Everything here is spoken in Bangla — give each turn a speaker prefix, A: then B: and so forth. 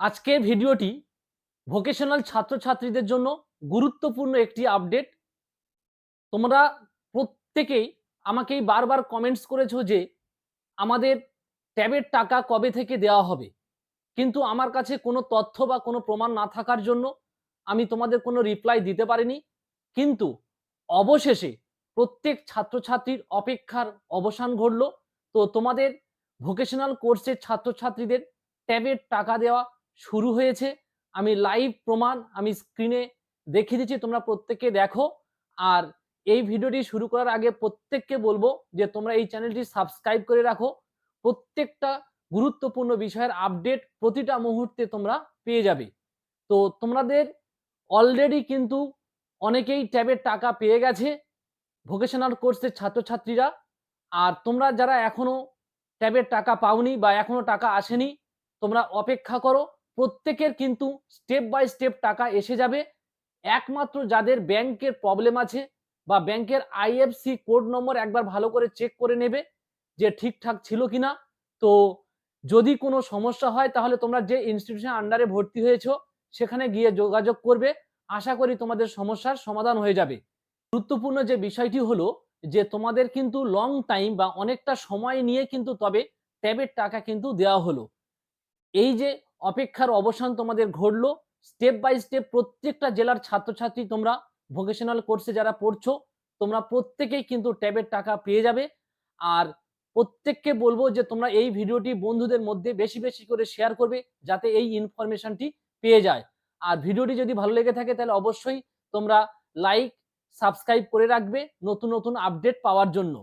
A: আজকের ভিডিওটি ভোকেশনাল ছাত্রছাত্রীদের জন্য গুরুত্বপূর্ণ একটি আপডেট তোমরা প্রত্যেকেই আমাকেই বারবার কমেন্টস করেছ যে আমাদের ট্যাবের টাকা কবে থেকে দেওয়া হবে। কিন্তু আমার কাছে কোনো তথ্য বা কোনো প্রমাণ না থাকার জন্য আমি তোমাদের কোনো রিপ্লাই দিতে পারিনি। কিন্তু অবশেষে প্রত্যেক ছাত্রছাত্রীর অপেক্ষার অবসান ঘটলো। তো তোমাদের ভোকেশনাল কোর্সের ছাত্রছাত্রীদের ট্যাবের টাকা দেওয়া শুরু হয়েছে। আমি লাইভ প্রমাণ, আমি স্ক্রিনে দেখিয়ে দিচ্ছি, তোমরা প্রত্যেকে দেখো। আর এই ভিডিওটি শুরু করার আগে প্রত্যেককে বলব যে তোমরা এই চ্যানেলটি সাবস্ক্রাইব করে রাখো। প্রত্যেকটা গুরুত্বপূর্ণ বিষয়ের আপডেট প্রতিটা মুহূর্তে তোমরা পেয়ে যাবে। তো তোমাদের অলরেডি কিন্তু অনেকেই ট্যাবের টাকা পেয়ে গেছে ভোকেশনাল কোর্সের ছাত্রছাত্রীরা। আর তোমরা যারা এখনও ট্যাবের টাকা পাওনি বা এখনও টাকা আসেনি, তোমরা অপেক্ষা করো। প্রত্যেকের কিন্তু স্টেপ বাই স্টেপ টাকা এসে যাবে। একমাত্র যাদের ব্যাংকের প্রবলেম আছে বা ব্যাংকের আইএফসি কোড নম্বর একবার ভালো করে চেক করে নেবে যে ঠিকঠাক ছিল কিনা। তো যদি কোনো সমস্যা হয় তাহলে তোমরা যে ইনস্টিটিউশন আন্ডারে ভর্তি হয়েছো সেখানে গিয়ে যোগাযোগ করবে। আশা করি তোমাদের সমস্যার সমাধান হয়ে যাবে। গুরুত্বপূর্ণ যে বিষয়টি হলো যে তোমাদের কিন্তু লং টাইম বা অনেকটা সময় নিয়ে কিন্তু তবে ট্যাবের টাকা কিন্তু দেওয়া হলো। এই যে অপেক্ষার অবসান তোমাদের ঘটলো। স্টেপ বাই স্টেপ প্রত্যেকটা জেলার ছাত্রছাত্রী তোমরা ভোকেশনাল কোর্সে যারা পড়ছো, তোমরা প্রত্যেকেই কিন্তু ট্যাবের টাকা পেয়ে যাবে। আর প্রত্যেককে বলব যে তোমরা এই ভিডিওটি বন্ধুদের মধ্যে বেশি বেশি করে শেয়ার করবে, যাতে এই ইনফরমেশনটি পেয়ে যায়। আর ভিডিওটি যদি ভালো লেগে থাকে তাহলে অবশ্যই তোমরা লাইক সাবস্ক্রাইব করে রাখবে নতুন নতুন আপডেট পাওয়ার জন্য।